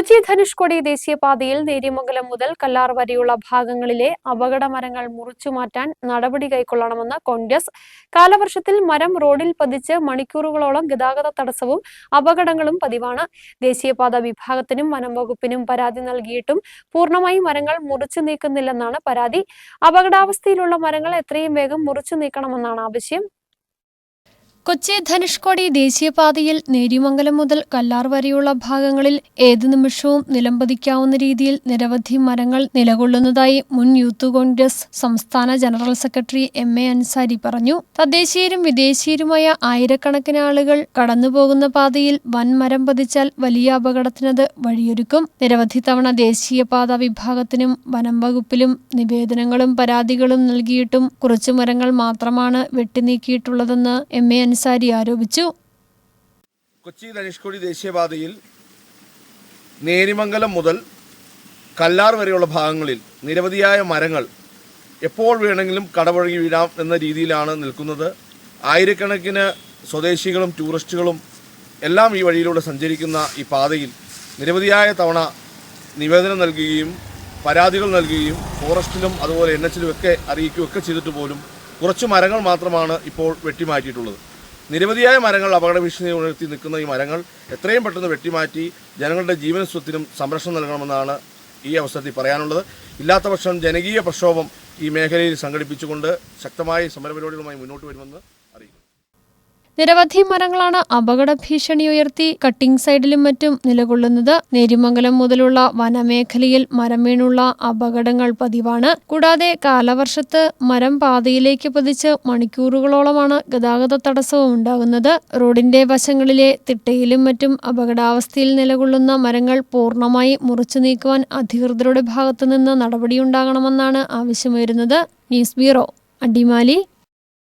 കൊച്ചി ധനുഷ്കോടി ദേശീയപാതയിൽ നേര്യമംഗലം മുതൽ കല്ലാർ വരെയുള്ള ഭാഗങ്ങളിലെ അപകട മരങ്ങൾ മുറിച്ചുമാറ്റാൻ നടപടി കൈക്കൊള്ളണമെന്ന് കോൺഗ്രസ്. കാലവർഷത്തിൽ മരം റോഡിൽ പതിച്ച് മണിക്കൂറുകളോളം ഗതാഗത തടസ്സവും അപകടങ്ങളും പതിവാണ്. ദേശീയപാത വിഭാഗത്തിനും വനം വകുപ്പിനും പരാതി നൽകിയിട്ടും പൂർണമായി മരങ്ങൾ മുറിച്ചു നീക്കുന്നില്ലെന്നാണ് പരാതി. അപകടാവസ്ഥയിലുള്ള മരങ്ങൾ എത്രയും വേഗം മുറിച്ചു നീക്കണമെന്നാണ് ആവശ്യം. കൊച്ചി ധനുഷ്കോടി ദേശീയപാതയിൽ നേര്യമംഗലം മുതൽ കല്ലാർ വരെയുള്ള ഭാഗങ്ങളിൽ ഏതു നിമിഷവും നിലംപതിക്കാവുന്ന രീതിയിൽ നിരവധി മരങ്ങൾ നിലകൊള്ളുന്നതായി മുൻ യൂത്ത് കോൺഗ്രസ് സംസ്ഥാന general secretary M A Ansari പറഞ്ഞു. തദ്ദേശീയരും വിദേശീയരുമായ ആയിരക്കണക്കിന് ആളുകൾ കടന്നുപോകുന്ന പാതയിൽ വൻ മരം പതിച്ചാൽ വലിയ അപകടത്തിനത് വഴിയൊരുക്കും. നിരവധി തവണ ദേശീയപാത വിഭാഗത്തിനും വനം വകുപ്പിലും നിവേദനങ്ങളും പരാതികളും നൽകിയിട്ടും കുറച്ചു മരങ്ങൾ മാത്രമാണ് വെട്ടിനീക്കിയിട്ടുള്ളതെന്ന് എം എ അൻസാരി ആരോപിച്ചു. കൊച്ചി ധനുഷ്കോടി ദേശീയപാതയിൽ നേരിമംഗലം മുതൽ കല്ലാർ വരെയുള്ള ഭാഗങ്ങളിൽ നിരവധിയായ മരങ്ങൾ എപ്പോൾ വേണമെങ്കിലും കടപുഴകി വീഴാം എന്ന രീതിയിലാണ് നിൽക്കുന്നത്. ആയിരക്കണക്കിന് സ്വദേശികളും ടൂറിസ്റ്റുകളും എല്ലാം ഈ വഴിയിലൂടെ സഞ്ചരിക്കുന്ന ഈ പാതയിൽ നിരവധിയായ തവണ നിവേദനം നൽകുകയും പരാതികൾ നൽകുകയും ഫോറസ്റ്റിലും അതുപോലെ എൻ എച്ചിലും ഒക്കെ അറിയിക്കുകയൊക്കെ ചെയ്തിട്ട് പോലും കുറച്ച് മരങ്ങൾ മാത്രമാണ് ഇപ്പോൾ വെട്ടിമാറ്റിയിട്ടുള്ളത്. നിരവധിയായ മരങ്ങൾ അപകട ഭീഷണി ഉയർത്തി നിൽക്കുന്ന ഈ മരങ്ങൾ എത്രയും പെട്ടെന്ന് വെട്ടിമാറ്റി ജനങ്ങളുടെ ജീവന സ്വത്തിനും സംരക്ഷണം നൽകണമെന്നാണ് ഈ അവസരത്തിൽ പറയാനുള്ളത്. ഇല്ലാത്ത പക്ഷം ജനകീയ പ്രക്ഷോഭം ഈ മേഖലയിൽ സംഘടിപ്പിച്ചുകൊണ്ട് ശക്തമായ സമരപരിപാടികളുമായി മുന്നോട്ട് വരുമെന്ന് നിരവധി മരങ്ങളാണ് അപകട ഭീഷണി ഉയർത്തി കട്ടിംഗ് സൈഡിലും മറ്റും നിലകൊള്ളുന്നത്. നേരിമംഗലം മുതലുള്ള വനമേഖലയിൽ മരം വീണുള്ള അപകടങ്ങൾ പതിവാണ്. കൂടാതെ കാലവർഷത്ത് മരം പാതയിലേക്ക് പതിച്ച് മണിക്കൂറുകളോളമാണ് ഗതാഗത തടസ്സവും ഉണ്ടാകുന്നത്. റോഡിന്റെ വശങ്ങളിലെ തിട്ടയിലും മറ്റും അപകടാവസ്ഥയിൽ നിലകൊള്ളുന്ന മരങ്ങൾ പൂർണമായി മുറിച്ചു നീക്കുവാൻ അധികൃതരുടെ ഭാഗത്തുനിന്ന് നടപടിയുണ്ടാകണമെന്നാണ് ആവശ്യമുയരുന്നത്. News bureau Adimali.